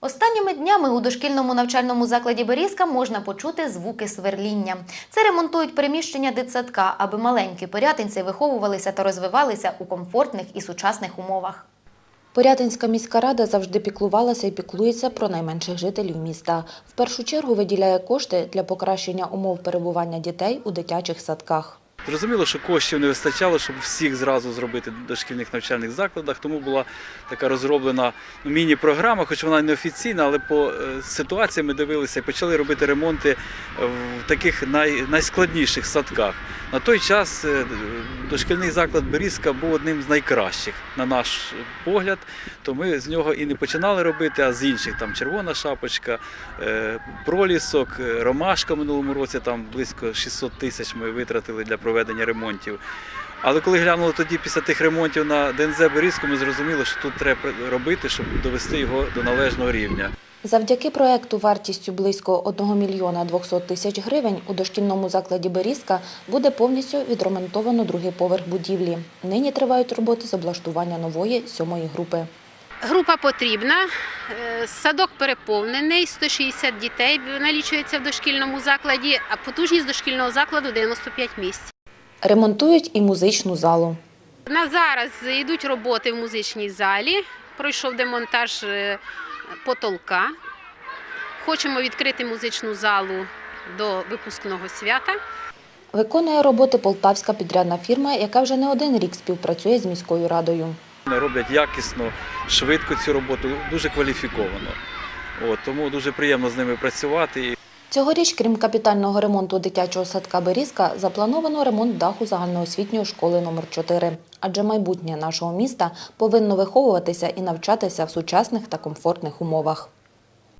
Останніми днями у дошкільному навчальному закладі Берізка можна почути звуки сверління. Це ремонтують приміщення дитсадка, аби маленькі порятинці виховувалися та розвивалися у комфортних і сучасних умовах. Порятинська міська рада завжди піклувалася і піклується про найменших жителів міста. В першу чергу виділяє кошти для покращення умов перебування дітей у дитячих садках. Зрозуміло, що коштів не вистачало, щоб всіх зразу зробити в дошкільних навчальних закладах, тому була така розроблена міні-програма, хоч вона не офіційна, але по е, ситуації ми дивилися і почали робити ремонти в таких най, найскладніших садках. На той час е, дошкільний заклад Берізка був одним з найкращих, на наш погляд. То ми з нього і не починали робити, а з інших там червона шапочка, е, пролісок, ромашка в минулому році, там близько 600 тисяч ми витратили для проведення ремонтів. Але коли глянули тоді після тих ремонтів на ДНЗ Берізку, ми зрозуміли, що тут треба робити, щоб довести його до належного рівня. Завдяки проекту вартістю близько 1 мільйона 200 тисяч гривень у дошкільному закладі Берізка буде повністю відремонтовано другий поверх будівлі. Нині тривають роботи з облаштування нової сьомої групи. Група потрібна. Е, Садок переповнений, 160 дітей налічується в дошкільному закладі, а потужність дошкільного закладу 95 місць. Ремонтують і музичну залу. На зараз йдуть роботи в музичній залі. Пройшов демонтаж е, потолка. Хочемо відкрити музичну залу до випускного свята. Виконує роботи полтавська підрядна фірма, яка вже не один рік співпрацює з міською радою. Вони роблять якісно, швидко цю роботу, дуже кваліфіковано. От, тому дуже приємно з ними працювати. Цьогоріч, крім капітального ремонту дитячого садка Берізка, заплановано ремонт даху загальноосвітньої школи номер 4 Адже майбутнє нашого міста повинно виховуватися і навчатися в сучасних та комфортних умовах.